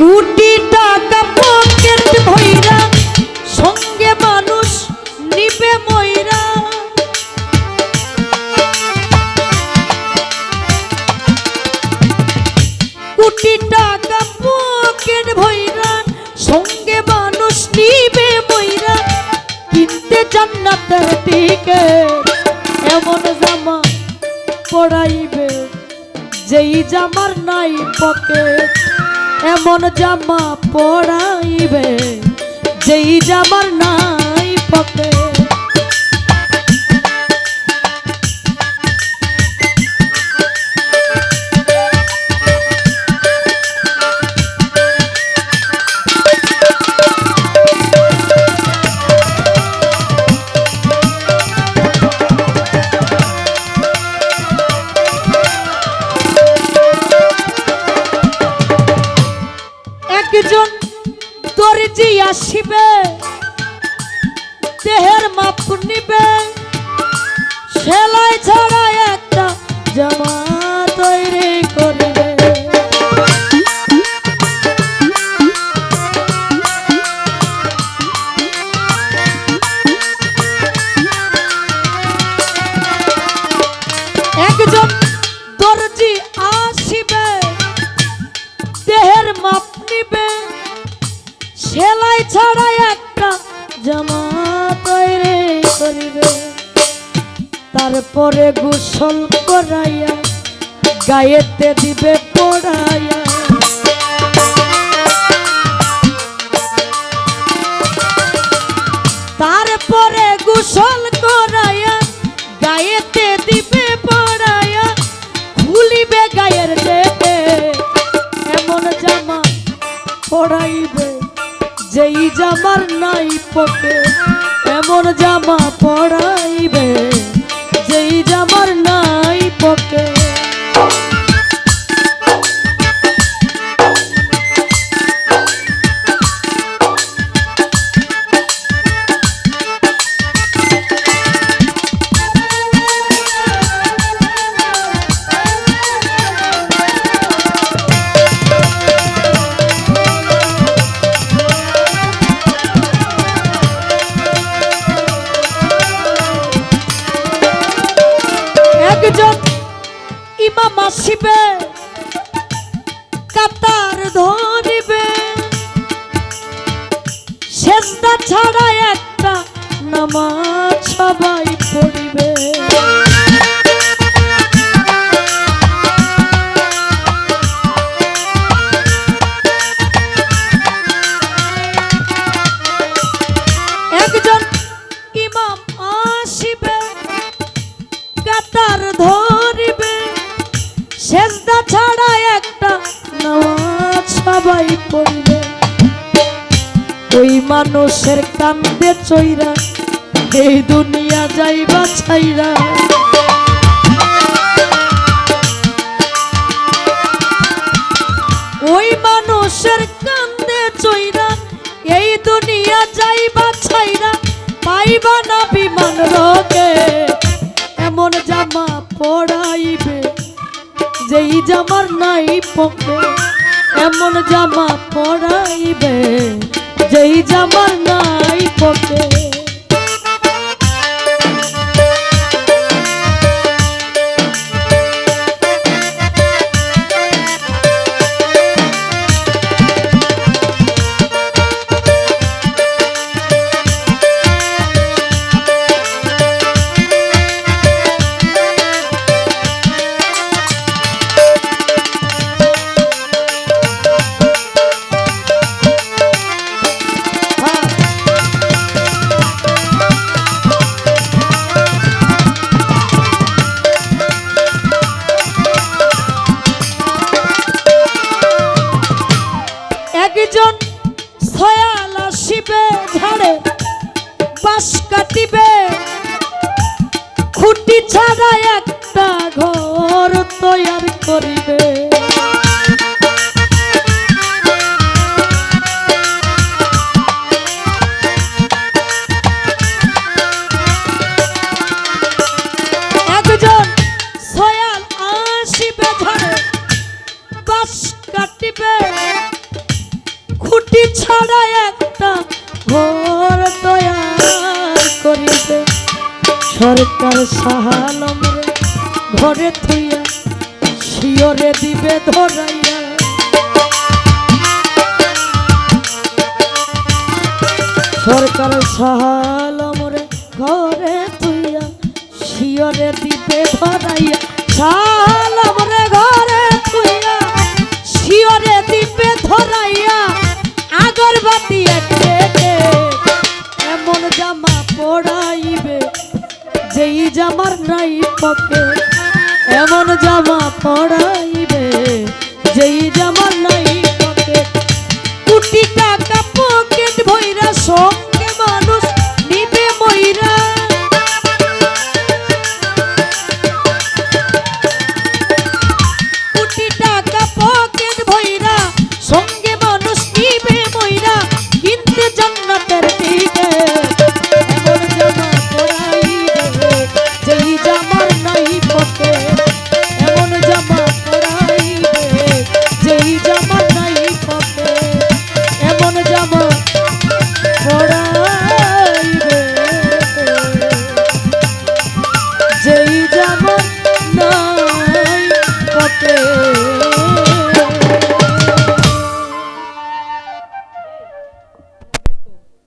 কোটি টাকা পকেট ভইরা সঙ্গে মানুষ নিবে ময়রা। কোটি টাকা পকেট ভইরা সঙ্গে মানুষ নিবে ময়রা। কিনতে জান্নাতের টিকেট এমন জামা পড়াইবে যেই জামার নাই পকেট এমন জামা পড়াইবে যেই জামার নাই একজন দরিজি আসিবে দেহের মাপ নিবে। সেলাই ছাড়া একটা জামা জামা তৈরি করিবে। তারপরে গোসল করাইয়া গায়েতে দিবে পড়াইয়া। তারপরে গোসল যেই জামার নাই পকে এমন জামা পড়াইবে যেই জামার নাই একজন ইমাম আসিবে কাতার ধরিবে। সেজদা ছাড়া একটা নামাজ সবাই পড়িবে। পড়িবে ওই মানুষের কান্দে চইরা, এই দুনিয়া যাইবা ছাইরা। ওই মানুষের কান্দে চইরা, এই দুনিয়া যাইবা ছাইরা, পাইবা না বিমান রোগে। এমন জামা পড়াইবে যেই জামার নাই পকে এমন জামা পড়াইবে যেই জামার নাই পকে একজন ছয়াল ঝাড়ে বাস কাটিবে। খুঁটি ছাড়া একটা ঘর তৈয়ার করিবে। ছাড়া একটা ঘর তৈয়ার করিবে। সরকার সাহালম ঘরে থুইয়া শিওরে দিবে ধরাইয়া। সরকার সাহালম রে ঘরে থুইয়া শিওরে দিবে ধরাইয়া। জামার নাই পকে এমন জামা পড়া